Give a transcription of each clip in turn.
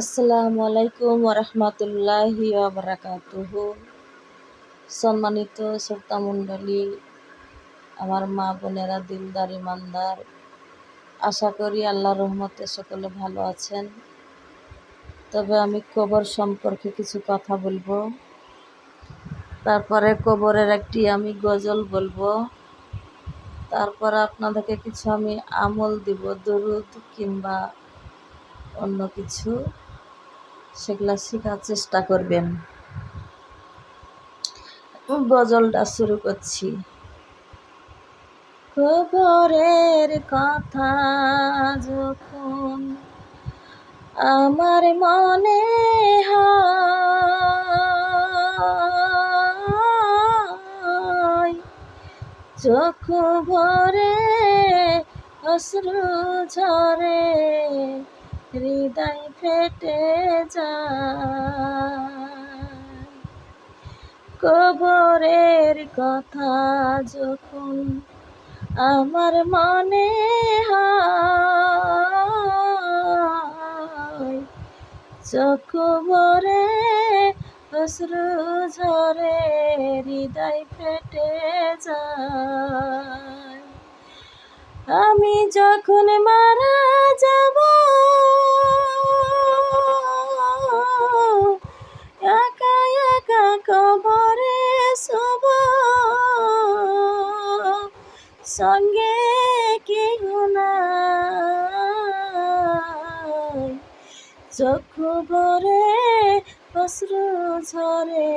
আসসালামু আলাইকুম ওরহমতুল্লাহি বারাকাতুহু সম্মানিত শ্রোতা মণ্ডলী, আমার মা বোনেরা, দিলদার, ইমানদার, আশা করি আল্লাহ রহমতে সকলে ভালো আছেন। তবে আমি কবর সম্পর্কে কিছু কথা বলব। তারপরে কবরের একটি আমি গজল বলব। তারপরে আপনাদেরকে কিছু আমি আমল দিব, দরুদ কিংবা অন্য কিছু। সেগুলা শেখার চেষ্টা করবেন। গজলটা শুরু করছি। খবরের কথা যখন আমার মনে চোখ ভরে অশ্রু ঝরে, হৃদয় ফেটে যায়। কবরের কথা যখন আমার মনে হয়, চোখ অশ্রু ঝরে হৃদয় ফেটে যায়। আমি যখন মারা যাব সঙ্গে কেহ নাই। চক্ষু ভরে অশ্রু ঝরে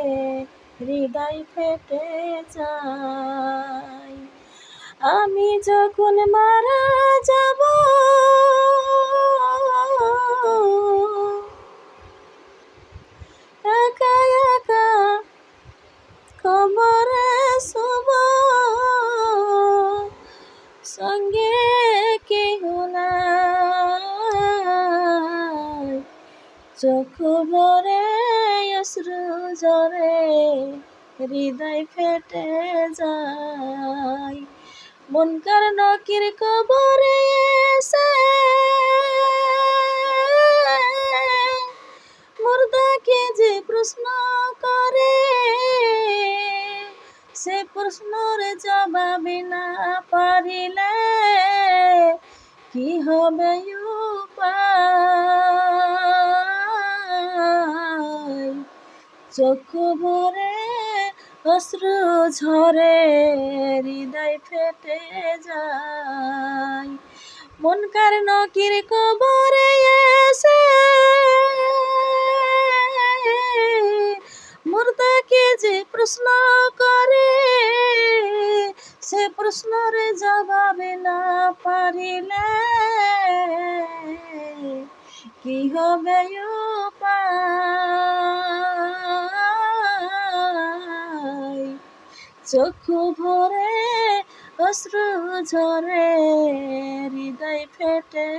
হৃদয় ফেটে যায়। আমি যখন মারা সঙ্গে কেহ নাই। চোখ ভরে, অশ্রু ঝরে, হৃদয় ফেটে যায়। মনকার নকির কবরে এসে, মুর্দাকে যে প্রশ্ন করে সে প্রশ্নর জবাব না পারিলে কি হবে চোখ ভরে অশ্রু ঝরে, হৃদয় ফেটে যায়। মনকার নকির কবরে এসে মুর্দাকে যে প্রশ্ন প্রশ্নের জবাব না পারিলে কি হবে চোখ ভরে, অশ্রু ঝরে, হৃদয় ফেটে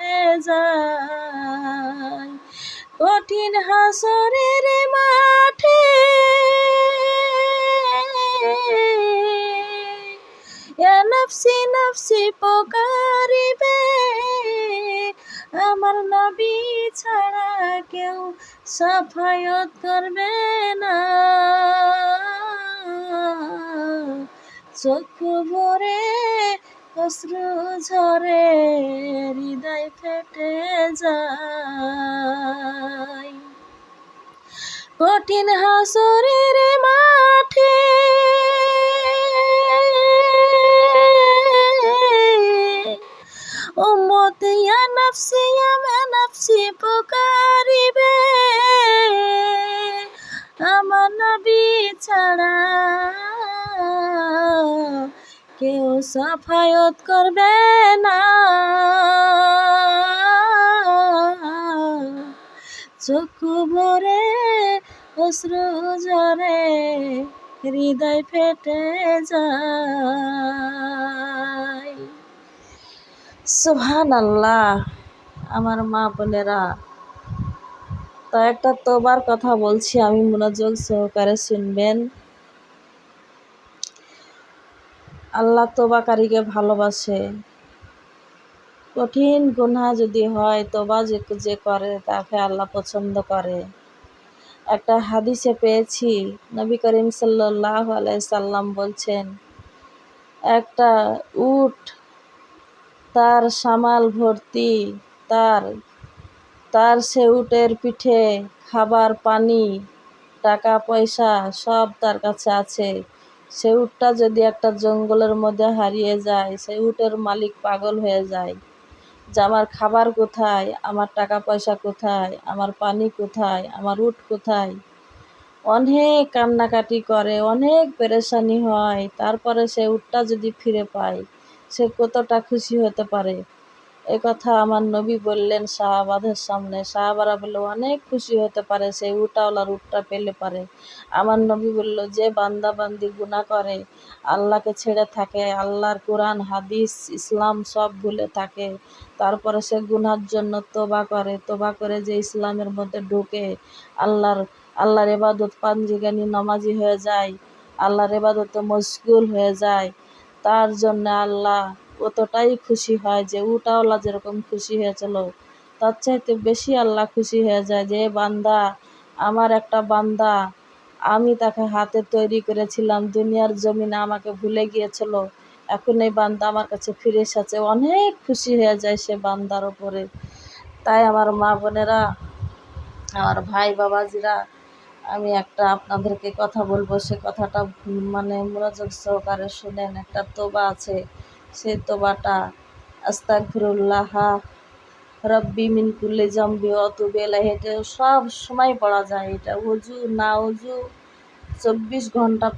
যায়। কঠিন হাসরের মাঠে নফসি নফসি পোকারিবে। আমার নবী ছাড়া কেউ সাফায়ত করবে না। চোখ ভরে, অশ্রু ঝরে, হৃদয় ফেটে যায়। কঠিন হাসরের নবী ছাড়া কেউ সাফায়ত করবে না। চোখ ভরে, অশ্রু ঝরে, হৃদয় ফেটে যায়। সুহান আল্লাহ আমার মা বোনেরা তো একটা তোবার কথা বলছি, আমি মোনাজল সহকারে শুনবেন। আল্লাহ তোবাকারীকে ভালোবাসে। কঠিন গুনাহ যদি হয়, তোবা যে যে করে, তাকে আল্লাহ পছন্দ করে। একটা হাদিসে পেয়েছি, নবী করিম সাল্লাহ সাল্লাম বলছেন, একটা উট তার সামাল ভর্তি, তার তার সে উটের পিঠে খাবার, পানি, টাকা, পয়সা সব তার কাছে আছে। সে উটটা যদি একটা জঙ্গলের মধ্যে হারিয়ে যায় সেই উটের মালিক পাগল হয়ে যায়। যে আমার খাবার কোথায়? আমার টাকা, পয়সা কোথায়? আমার পানি কোথায়? আমার উট কোথায়? অনেক কান্নাকাটি করে, অনেক পেরেশানি হয়। তারপরে সে উটটা যদি ফিরে পায়, সে কতটা খুশি হতে পারে? এ কথা আমার নবী বললেন শাহাবাদের সামনে। শাহবারা বলল, অনেক খুশি হতে পারে সেই উটাওয়ালার উটটা পেলে পারে। আমার নবী বলল, যে বান্দা বান্দি গুণা করে, আল্লাহকে ছেড়ে থাকে, আল্লাহর কোরআন, হাদিস, ইসলাম সব ভুলে থাকে। তারপরে সে গুনার জন্য তোবা করে। তোবা করে যে ইসলামের মধ্যে ঢুকে, আল্লাহর আল্লাহর এবাদত পাঞ্জিগানি নমাজি হয়ে যায়, আল্লাহর এবাদতে মশগুল হয়ে যায়। তার জন্য আল্লাহ অতটাই খুশি হয় যে উটাওয়ালা যেরকম খুশি হয়েছিল তার চাইতে বেশি আল্লাহ খুশি হয়ে যায় যে বান্দা, আমার একটা বান্দা, আমি তাকে হাতে তৈরি করেছিলাম, দুনিয়ার জমিনে আমাকে ভুলে গিয়েছিল, এখন এই বান্দা আমার কাছে ফিরে এসেছে। অনেক খুশি হয়ে যায় সে বান্দার ওপরে তাই আমার মা বোনেরা, আমার ভাই বাবাজিরা, আমি একটা আপনাদেরকে কথা বলব, সে কথাটা মানে মনোযোগ সহকারে শুনেন, একটা তোবা আছে। সে তোবাটা আস্তাগফিরুল্লাহ, রব্বি মিন কুল্লি জম্বি অতুবেলা হেঁটে সব সময় পড়া যায় এটা। উজু, না উজু, চব্বিশ ঘণ্টা